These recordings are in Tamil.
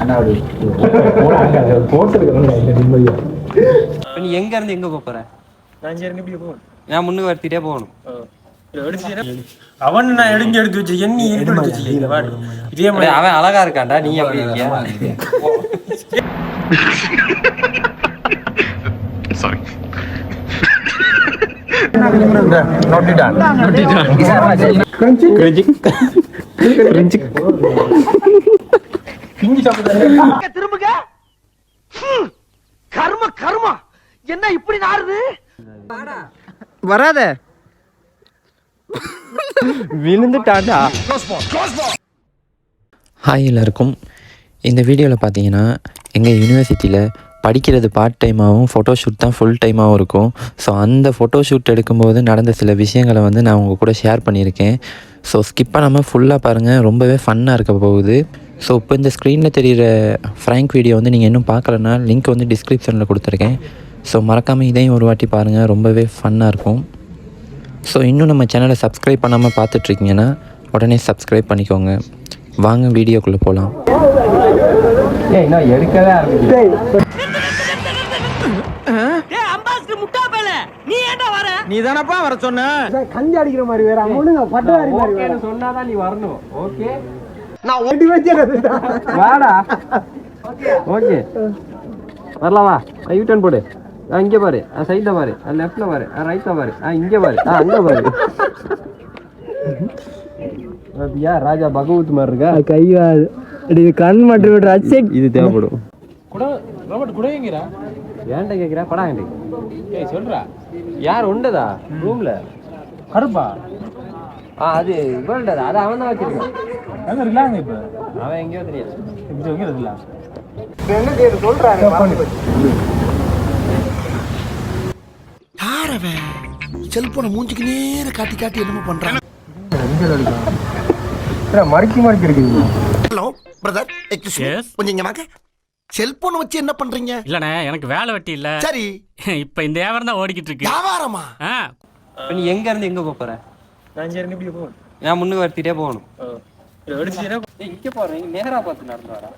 அண்ணாடி எங்க இருந்து எங்க போற? நான் இங்க இருந்து போகணும். அவன் நான் எடுங்க எடுத்து வச்சு என்ன எடுத்து அவன் அழகா இருக்கான்டா. நீ அப்படி திரும்புங்க. ஹம். கர்ம கர்மா. என்ன இப்படி நாறுது? வராத. விழுந்துட்டாண்டா ஹாய் எல்லாருக்கும். இந்த வீடியோவில் பார்த்தீங்கன்னா எங்கள் யூனிவர்சிட்டியில் படிக்கிறது பார்ட் டைமாகவும் ஃபோட்டோஷூட் தான் ஃபுல் டைமாகவும் இருக்கும். ஸோ அந்த ஃபோட்டோஷூட் எடுக்கும்போது நடந்த சில விஷயங்களை வந்து நான் உங்கள் கூட ஷேர் பண்ணியிருக்கேன். ஸோ ஸ்கிப் பண்ணாமல் ஃபுல்லாக பாருங்கள் ரொம்பவே ஃபன்னாக இருக்க போகுது. ஸோ இப்போ இந்த ஸ்க்ரீனில் தெரிகிற ஃப்ரேங்க் வீடியோ வந்து நீங்கள் இன்னும் பார்க்கலன்னா லிங்க் வந்து டிஸ்கிரிப்ஷனில் கொடுத்துருக்கேன். ஸோ மறக்காமல் இதையும் ஒரு வாட்டி பாருங்கள் ரொம்பவே ஃபன்னாக இருக்கும். ஸோ இன்னும் நம்ம சேனலை சப்ஸ்கிரைப் பண்ணாமல் பார்த்துட்ருக்கீங்கன்னா உடனே சப்ஸ்கிரைப் பண்ணிக்கோங்க. வாங்க வீடியோக்குள்ளே போகலாம் நீ ஏன்டா வர? நீ தானப்பா வர சொன்ன? கஞ்சி அடிக்கிற மாதிரி வேற. அவனுங்க பட்டதாரி மாதிரி சொன்னாதான் நீ வரணும். ஓகே? நான் ஒட்டி வச்சிருந்தது வாடா. ஓகே. வரலாம் வா. யூ டர்ன் போடு. ஆ இங்கே பாரு. ஆ சைடில் பாரு. ஆ லெஃப்டில் பாரு. ஆ ரைட்டில் பாரு. ஆ இங்கே பாரு. ஆ அங்கே பாரு. அப்படியா ராஜா பகவத் மாதிரி இருக்கா? கையாது இது கண் மட்டும் விடுற. அச்சே இது தேவைப்படும். கூட ரோபோட் குடையங்கிறா ஏன்டா கேட்குறா படா ஏன்டி? ஏய் சொல்றா. யார் உண்டதா? ரூம்ல கருப்பா. ஆ அது இவன்டதா அது அவன் தான் வச்சிருக்கான். எங்க இருக்கலாங்க இப்ப அவன் எங்கேயோ தெரியாது. இப்படி எங்க இருக்கலாம் என்ன சொல்றாங்க யாரவன் செல்போனை மூஞ்சிக்கு நேர காட்டி காட்டி என்னமோ பண்றான். மறுக்கி மறுக்கி இருக்கீங்க? ஹலோ பிரதர் எக்ஸ்கியூஸ் கொஞ்சம் இங்க வாங்க. செல்போனை வச்சு என்ன பண்றீங்க? இல்லண்ணே எனக்கு வேலை வெட்டி இல்ல. சரி. இப்ப இந்த வியாபாரம் தான் ஓடிக்கிட்டு இருக்கு. வியாபாரமா? ஆ, இப்போ நீ எங்க இருந்து எங்க போற? நான் இங்க இருந்து இப்படி போகணும் நான் முன்னுக்கு வரத்திட்டே போகணும். இங்கே போறேன் நேரா பார்த்து நடந்து வரா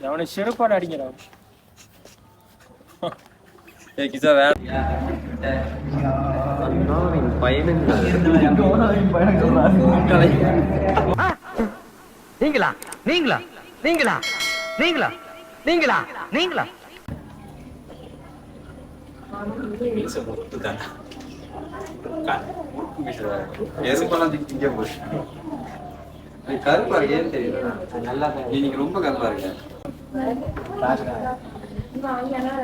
அவனை செருப்பாடு அடிக்கிறான் கிசா வேற. நீங்களா? நீங்களா? நீங்களா? நீங்களா? நீங்களா? நீங்களா? மீசை முறுத்து தானே முறுக்கு மீசை எதுக்கெல்லாம் திங்க போச்சு கருப்பா இருக்கு ஏன்னு தெரியல நல்லா நீங்க ரொம்ப கருப்பா இருக்கு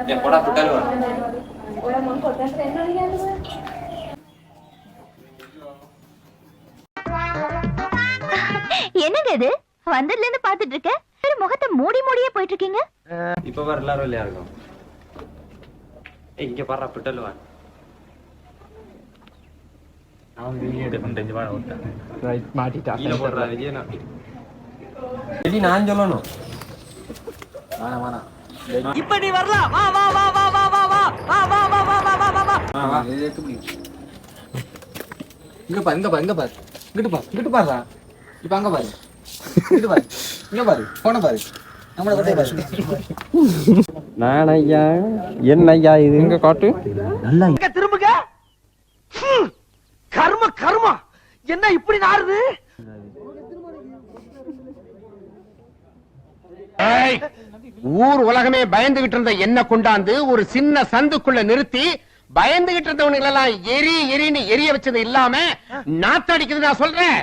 என் போடா புட்டாலும் என்னங்க இது? வந்ததுல இருந்து பாத்துட்டு இருக்க? முகத்தை மூடி மூடியே போயிட்டு இருக்கீங்க? இப்ப வர எல்லாரும் இல்லையா இருக்கும்? இங்க பாடுறா புட்டல் வா அவன் வீடியோ எடுக்கணும் தெரிஞ்சு வாழ விட்டேன் மாட்டிட்டா கீழே போடுறா விஜய் நான் எப்படி நான் சொல்லணும் வேணாம் வேணாம் இப்ப நீ வரலாம் வா வா வா வா வா வா வா வா வா வா வா வா வா வா வா ஆ, வா. இங்க பாரு இங்க பாரு இங்க பாரு இங்கிட்டு பாரு இங்கிட்டு பாருடா இப்ப அங்க பாரு இங்கிட்டு பாரு இங்க பாரு போன பாரு நம்மள பத்தி பாரு நான் ஐயா என்ன ஐயா இது? இங்க காட்டு? இங்க திரும்புங்க. ஹம். கர்ம கர்மா. என்ன இப்படி நாறுது? ஊர் உலகமே பயந்துகிட்டு இருந்த என்ன கொண்டாந்து ஒரு சின்ன சந்துக்குள்ள நிறுத்தி பயந்துகிட்டு இருந்தவனுங்க எல்லாம் எரி எரின்னு எரிய வச்சது இல்லாம நாத்தடிக்குது நான் சொல்றேன்.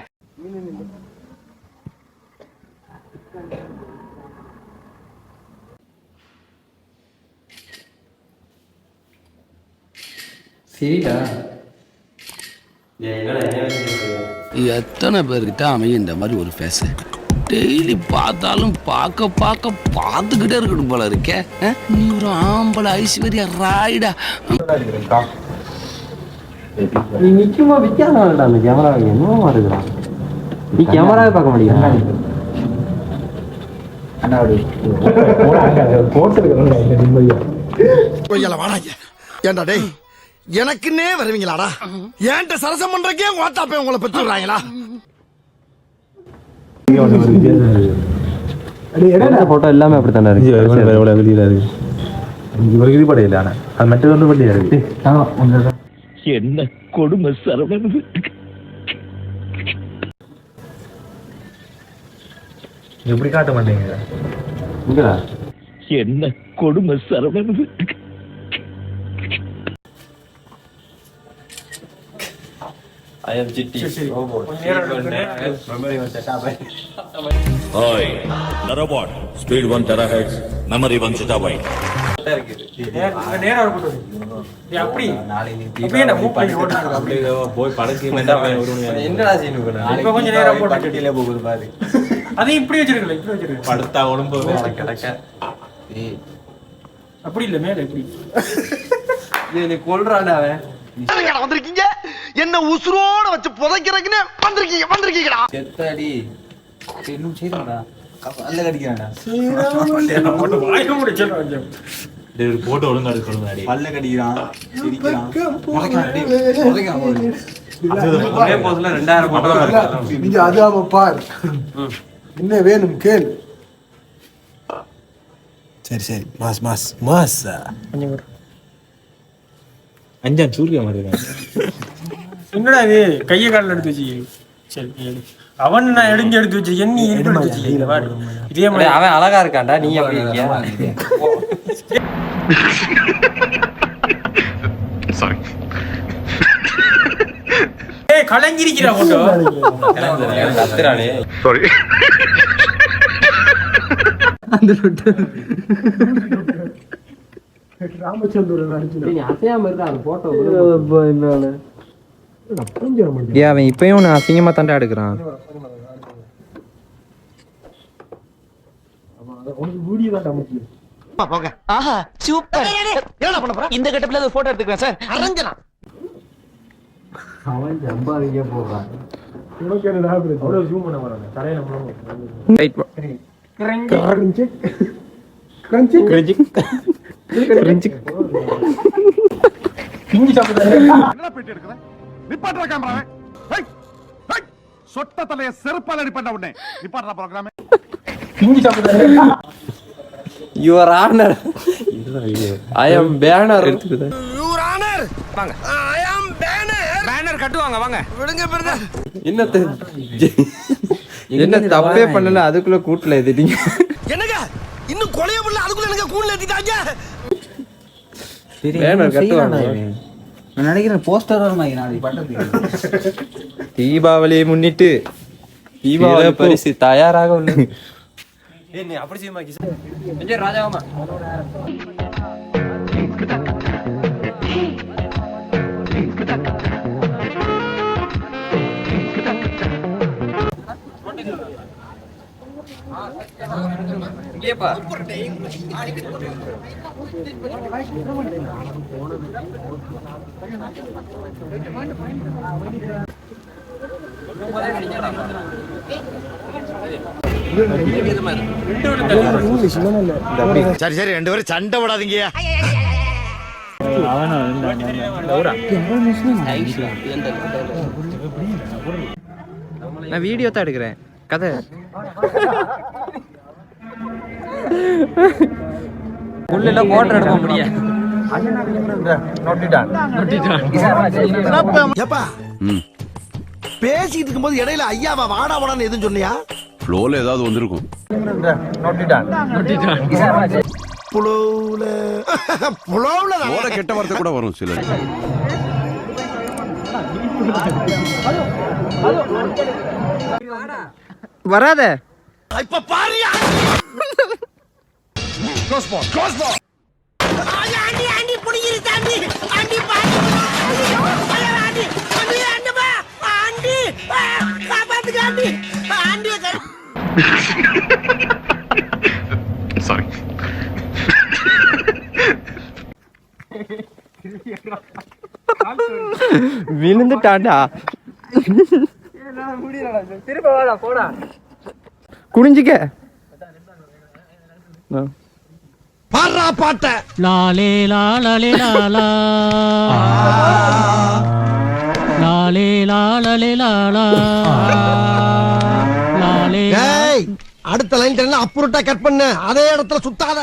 சரிடா எத்தனை பேர்கிட்ட அமையும் இந்த மாதிரி ஒரு ஃபேஸ் டெய்லி பார்த்தாலும் பார்க்க பார்க்க பார்த்துக்கிட்டே இருக்கணும் போல இருக்கே? நீ ஒரு ஆம்பளை ஐஸ்வர்யா ராய்டா நீ நிக்குமா வித்தியாசம் அந்த கேமரா என்னமா இருக்கிறான் நீ கேமராவே பார்க்க முடியும் கொய்யால வாடாங்க ஏண்டா டேய் எனக்குன்னே வருவீங்களாடா? ஏன்ட்ட சரசம் பண்றக்கே ஓட்டாப்பே உங்களை பெற்றுறாங்களா போட்டோ எல்லாமே அப்படித்தானே இருக்கு. என்ன கொடுமை சரவணன்? எப்படி காட்ட மாட்டேங்க? என்ன கொடுமை Saravanan? I am GT Oi, Narabot, speed 1 terahertz, memory 1 zettabyte. போய் படக்கு என்னடா சீன் கொஞ்சம் நேரம் போட்டு போகுது பாரு அது இப்படி வச்சிருக்கல இப்படி வச்சிருக்கல படுத்தா உடம்பு கிடக்க அப்படி இல்ல மேல இப்படி நீ கொல்றான்டா அவன் வந்திருக்கீங்க என்ன உசுரோட வச்சு புதைக்கிறதுக்குன்னு வந்திருக்கீங்க வந்திருக்கீங்கடா. செத்தாடி இன்னும் செய்யறா அல்ல கடிக்கிறான்டா வாய்க்க முடிச்சு போட்டோ ஒழுங்கா எடுக்கணும் அடி பல்ல கடிக்கிறான் சிரிக்கிறான் முறைக்கிறான், டேய், முறைக்கிறான் பாரு. ஒரே போதுல ரெண்டாயிரம் போட்டோ நீங்க அதாம பார். என்ன வேணும் கேள். சரி சரி. மாஸ் மாஸ் மாஸ் அஞ்சான் சூரிய மாதிரி என்னடா இது? கையை காலில் எடுத்து வச்சு சரி. அவன் நான் எடுங்க எடுத்து வச்சு என்ன எடுத்து வச்சு. இதே மாதிரி அவன் அழகா இருக்கான்டா நீ அப்படி இருக்கியா? ஏய் கலங்கிருக்கிறா போட்டோ கத்துறானே அசையாம இருக்கா அந்த போட்டோ ஏன் அவன் இப்பயும் நான் அசிங்கமாக தாண்டா எடுக்கிறான் போங்க ஆஹா சூப்பர் என்ன பண்ண போற இந்த கட்டப்ல போட்டோ எடுத்துக்கிறேன் சார் அரஞ்சனா அவன் சம்பாதிக்க போறான் அவ்வளவு ஜூம் பண்ண வராங்க தலையில ரைட் பிஞ்சு சாப்பிடுறாங்க என்ன பேட்டி எடுக்கிற நிப்பாட்டுற கேமராவை சொட்ட தலைய செருப்பால நிப்பாட்ட உடனே நிப்பாட்டுற ப்ரோக்ராம் பிஞ்சு சாப்பிடுறாங்க your honour I am banner your honour வாங்க. ஐ அம் பேனர் பேனர் கட்டுவாங்க வாங்க. விடுங்க பிரதர் என்னத்த என்ன தப்பே பண்ணல அதுக்குள்ள கூட்டல எதிட்டீங்க என்னங்க இன்னும் கொலைய பண்ணல அதுக்குள்ள நான் நினைக்கிறேன் போஸ்டர் வரும் நாளைக்கு பட்டத்துக்கு தீபாவளியை முன்னிட்டு தீபாவளி. பரிசு தயாராக உள்ளது என்ன அப்படி செய்யுமா ராஜாவாமா சரி சரி ரெண்டு பேரும் சண்டை விடாதீங்க நான் வீடியோ தான் எடுக்கிறேன். கதை. உள்ள போட்டோ எடுக்க முடியாது ஏப்பா பேசிட்டு இருக்கும்போது இடையில ஐயாவா வாடா வாடான்னு எதுவும் சொன்னியா? ஃப்ளோல ஏதாவது வந்திருக்கும். புலவுல புலவுல ஓட கெட்ட வார்த்தை கூட வரும் சில வராத. இப்ப பாரியா. க்ளோஸ் பால் க்ளோஸ் பால் ஆண்டி ஆண்டி புடிங்கிரு தாண்டி ஆண்டி பாண்டி ஆண்டி ஆண்டி ஆண்டி பா ஆண்டி காப்பாத்துங்க ஆண்டி ஆண்டி சாரி விழுந்துட்டான்டா. குனிஞ்சிக்க. பா பாடுறா பாட்ட. லாலே லாலே லாலா லாலே லாலே. லாலா லாலே அடுத்த லைன் அப்புறட்டா கட் பண்ணு. அதே இடத்துல சுத்தாத.